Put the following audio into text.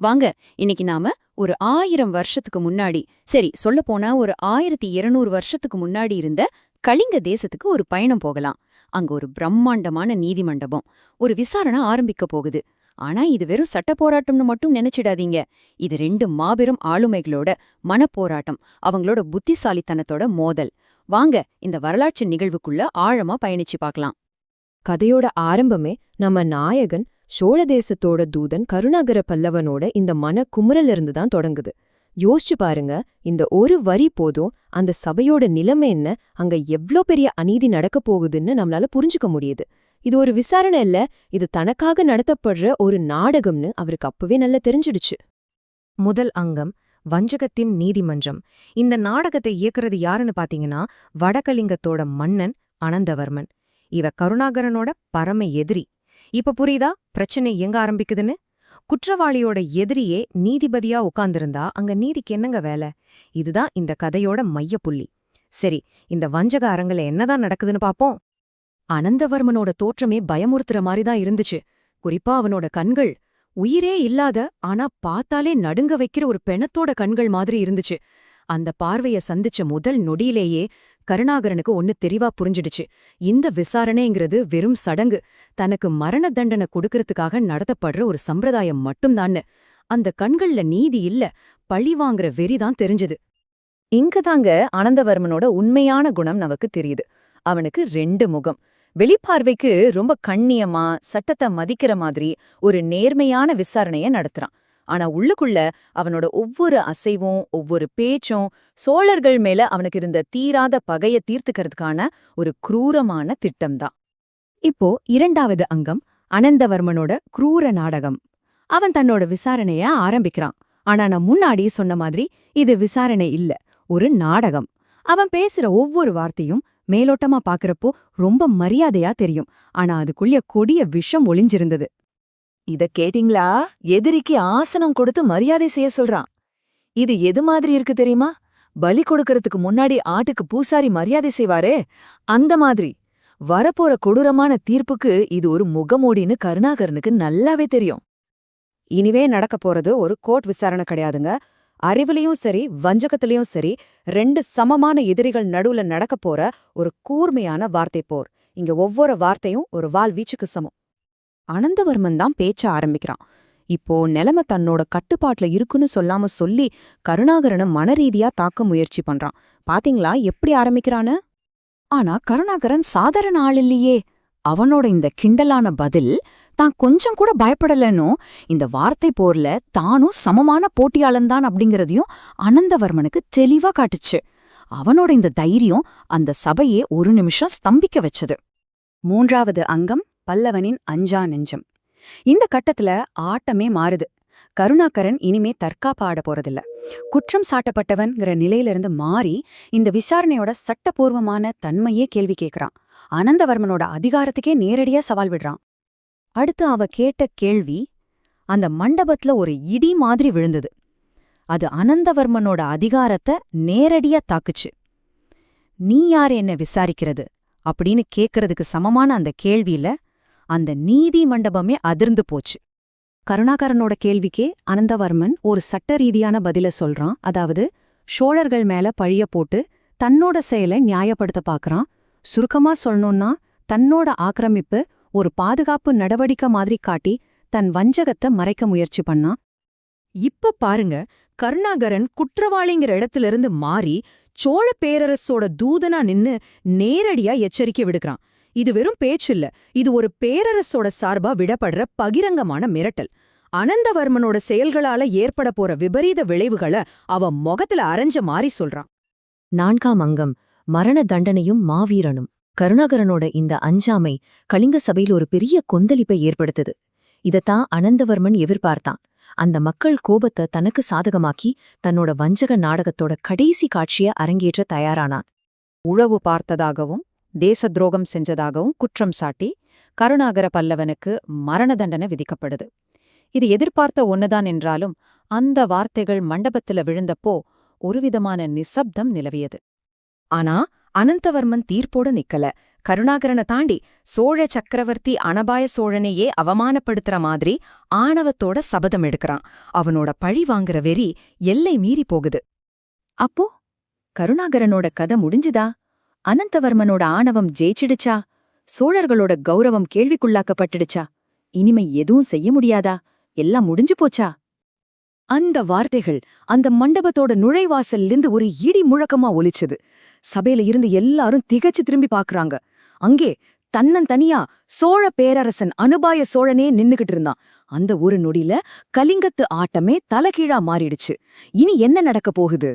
வாங்க இன்னைக்கு நாம ஒரு ஆயிரம் வருஷத்துக்கு முன்னாடி சரி சொல்ல போனா ஒரு ஆயிரத்தி இருநூறு வருஷத்துக்கு முன்னாடி இருந்த கலிங்க தேசத்துக்கு ஒரு பயணம் போகலாம். அங்க ஒரு பிரம்மாண்டமான நீதிமண்டபம் ஒரு விசாரணை ஆரம்பிக்க போகுது. ஆனா இது வெறும் சட்ட போராட்டம்னு மட்டும் நினைச்சிடாதீங்க. இது ரெண்டு மாபெரும் ஆளுமைகளோட மனப்போராட்டம் அவங்களோட புத்திசாலித்தனத்தோட மோதல். வாங்க இந்த வரலாற்று நிகழ்வுக்குள்ள ஆழமா பயணிச்சு பார்க்கலாம். கதையோட ஆரம்பமே நம்ம நாயகன் சோழ தேசத்தோட தூதன் கருணாகர பல்லவனோட இந்த மன குமுறல இருந்து தான் தொடங்குது. யோசிச்சு பாருங்க இந்த ஒரு வரி போதும் அந்த சபையோட நிலைமை என்ன அங்க எவ்ளோ பெரிய அநீதி நடக்க போகுதுன்னு நம்மளால புரிஞ்சுக்க முடியுது. இது ஒரு விசாரணை இல்ல இது தனக்காக நடத்தப்படுற ஒரு நாடகம்னு அவருக்கு அப்பவே நல்லா தெரிஞ்சிடுச்சு. முதல் அங்கம் வஞ்சகத்தின் நீதிமன்றம். இந்த நாடகத்தை இயக்குறது யாருன்னு பாத்தீங்கன்னா வடகலிங்கத்தோட மன்னன் அனந்தவர்மன். இவ கருணாகரனோட பரம எதிரி. இப்ப புரியுதா? பிரச்சனை எங்க ஆரம்பிக்குதுன்னு? குற்றவாளியோட எதிரியே நீதிபதியா உட்கார்ந்திருந்தா அங்க நீதிக்கு என்னங்க வேலை? இதுதான் இந்த கதையோட மையப்புள்ளி. சரி இந்த வஞ்சக அரங்குல என்னதான் நடக்குதுன்னு பாப்போம். அனந்தவர்மனோட தோற்றமே பயமுறுத்துற மாதிரி தான் இருந்துச்சு. குறிப்பா அவனோட கண்கள். உயிரே இல்லாத ஆனா பார்த்தாலே நடுங்க வைக்கிற ஒரு பெணத்தோட கண்கள் மாதிரி இருந்துச்சு. அந்த பார்வைய சந்திச்ச முதல் நொடியிலேயே கருணாகரனுக்கு ஒன்னு தெளிவா புரிஞ்சிடுச்சு. இந்த விசாரணைங்கிறது வெறும் சடங்கு. தனக்கு மரண தண்டனை கொடுக்கறதுக்காக நடத்தப்படுற ஒரு சம்பிரதாயம் மட்டும்தான்னு. அந்த கண்கள்ல நீதி இல்ல பழி வாங்குற வெறிதான் தெரிஞ்சது. இங்கதாங்க அனந்தவர்மனோட உண்மையான குணம் நமக்கு தெரியுது. அவனுக்கு ரெண்டு முகம். வெளிப்பார்வைக்கு ரொம்ப கண்ணியமா சட்டத்தை மதிக்கிற மாதிரி ஒரு நேர்மையான விசாரணைய நடத்துறான். ஆனா உள்ளுக்குள்ள அவனோட ஒவ்வொரு அசைவும் ஒவ்வொரு பேச்சும் சோழர்கள் மேல அவனுக்கு இருந்த தீராத பகைய தீர்த்துக்கிறதுக்கான ஒரு குரூரமான திட்டம்தான். இப்போ இரண்டாவது அங்கம் அனந்தவர்மனோட குரூர நாடகம். அவன் தன்னோட விசாரணைய ஆரம்பிக்கிறான். ஆனா நான் முன்னாடி சொன்ன மாதிரி இது விசாரணை இல்ல ஒரு நாடகம். அவன் பேசுற ஒவ்வொரு வார்த்தையும் மேலோட்டமா பாக்குறப்போ ரொம்ப மரியாதையா தெரியும். ஆனா அதுக்குள்ள கொடிய விஷம் ஒளிஞ்சிருந்தது. இத கேட்டீங்களா? எதிரிக்கு ஆசனம் கொடுத்து மரியாதை செய்ய சொல்றான். இது எது மாதிரி இருக்கு தெரியுமா? பலி கொடுக்கறதுக்கு முன்னாடி ஆட்டுக்கு பூசாரி மரியாதை செய்வாரே. அந்த மாதிரி. வரப்போற கொடூரமான தீர்ப்புக்கு இது ஒரு முகமூடின்னு கருணாகரனுக்கு நல்லாவே தெரியும். இனிவே நடக்க போறது ஒரு கோர்ட் விசாரணை கிடையாதுங்க. அறிவுலயும் சரி வஞ்சகத்திலையும் சரி ரெண்டு சமமான எதிரிகள் நடுவுல நடக்க போற ஒரு கூர்மையான வார்த்தை போர். இங்க ஒவ்வொரு வார்த்தையும் ஒரு வால் வீச்சுக்கு சமம். அனந்தவர்மன் தான் பேச்ச ஆரம்பிக்கிறான். இப்போ நிலைமை தன்னோட கட்டுப்பாட்டுல இருக்குன்னு சொல்லாம சொல்லி கருணாகரனை மனரீதியா தாக்க முயற்சி பண்றான். பாத்தீங்களா எப்படி ஆரம்பிக்கிறான்னு? ஆனா கருணாகரன் சாதாரண ஆள் இல்லையே. அவனோட இந்த கிண்டலான பதில் தான் கொஞ்சம் கூட பயப்படலன்னு இந்த வார்த்தை போர்ல தானும் சமமான போட்டியாளன்தான் அப்படிங்கறதையும் அனந்தவர்மனுக்கு தெளிவா காட்டுச்சு. அவனோட இந்த தைரியம் அந்த சபையே ஒரு நிமிஷம் ஸ்தம்பிக்க வச்சது. மூன்றாவது அங்கம் பல்லவனின் அஞ்சா நெஞ்சம். இந்த கட்டத்துல ஆட்டமே மாறுது. கருணாகரன் இனிமே தற்காப்பு ஆட போறதில்ல. குற்றம் சாட்டப்பட்டவன்கிற நிலையிலிருந்து மாறி இந்த விசாரணையோட சட்டபூர்வமான தன்மையே கேள்வி கேட்கிறான் அனந்தவர்மனோட அதிகாரத்துக்கே நேரடியா சவால் விடுறான். அடுத்து அவ கேட்ட கேள்வி அந்த மண்டபத்துல ஒரு இடி மாதிரி விழுந்தது. அது அனந்தவர்மனோட அதிகாரத்தை நேரடியா தாக்குச்சு. நீ யார் என்ன விசாரிக்கிறது? அப்படின்னு கேட்கறதுக்கு சமமான அந்த கேள்வியில அந்த நீதி மண்டபமே அதிர்ந்து போச்சு. கருணாகரனோட கேள்விக்கே அனந்தவர்மன் ஒரு சட்ட ரீதியான பதில சொல்றான். அதாவது சோழர்கள் மேல பழிய போட்டு தன்னோட செயலை நியாயப்படுத்த பாக்குறான். சுருக்கமா சொல்லணும்னா தன்னோட ஆக்கிரமிப்பு ஒரு பாதுகாப்பு நடவடிக்கை மாதிரி காட்டி தன் வஞ்சகத்தை மறைக்க முயற்சி பண்ணான். இப்ப பாருங்க கருணாகரன் குற்றவாளிங்கிற இடத்திலிருந்து மாறி சோழ பேரரசோட தூதனா நின்னு நேரடியா எச்சரிக்கை விடுக்கிறான். இது வெறும் பேச்சில்ல. இது ஒரு பேரரசோட சார்பா விடப்படுற பகிரங்கமான மிரட்டல். அனந்தவர்மனோட செயல்களால ஏற்பட போற விபரீத விளைவுகளை அவ முகத்துல அரைஞ்ச மாறி சொல்றான் நான்காம் அங்கம் மரண தண்டனையும் மாவீரனும். கருணாகரனோட இந்த அஞ்சாமை கலிங்க சபையில் ஒரு பெரிய கொந்தளிப்பை ஏற்படுத்துது. இதத்தான் அனந்தவர்மன் எதிர்பார்த்தான். அந்த மக்கள் கோபத்தை தனக்கு சாதகமாக்கி தன்னோட வஞ்சக நாடகத்தோட கடைசி காட்சிய அரங்கேற்ற தயாரானான். உழவு பார்த்ததாகவும் தேச துரோகம் செஞ்சதாகவும் குற்றம் சாட்டி கருணாகர பல்லவனுக்கு மரண தண்டனை விதிக்கப்படுது. இது எதிர்பார்த்த ஒன்னுதான் என்றாலும் அந்த வார்த்தைகள் மண்டபத்துல விழுந்தப்போ ஒருவிதமான நிசப்தம் நிலவியது. ஆனா அனந்தவர்மன் தீர்ப்போடு நிக்கல. கருணாகரனை தாண்டி சோழ சக்கரவர்த்தி அனபாய சோழனையே அவமானப்படுத்துற மாதிரி ஆணவத்தோட சபதம் எடுக்கறான். அவனோட பழி வாங்குற வெறி எல்லை மீறி போகுது. அப்போ கருணாகரனோட கதை முடிஞ்சுதா? அனந்தவர்மனோட ஆணவம் ஜெயிச்சிடுச்சா? சோழர்களோட கௌரவம் கேள்விக்குள்ளாக்கப்பட்டுடுச்சா? இனிமை எதுவும் செய்ய முடியாதா? எல்லாம் முடிஞ்சு போச்சா? அந்த வார்த்தைகள் அந்த மண்டபத்தோட நுழைவாசல்லிருந்து ஒரு இடி முழக்கமா ஒலிச்சது. சபையில இருந்து எல்லாரும் திகச்சு திரும்பி பாக்குறாங்க. அங்கே தன்னந்தனியா சோழ பேரரசன் அனுபாய சோழனே நின்னுகிட்டு இருந்தான். அந்த ஒரு நொடியில கலிங்கத்து ஆட்டமே தலைகீழா மாறிடுச்சு. இனி என்ன நடக்க போகுது?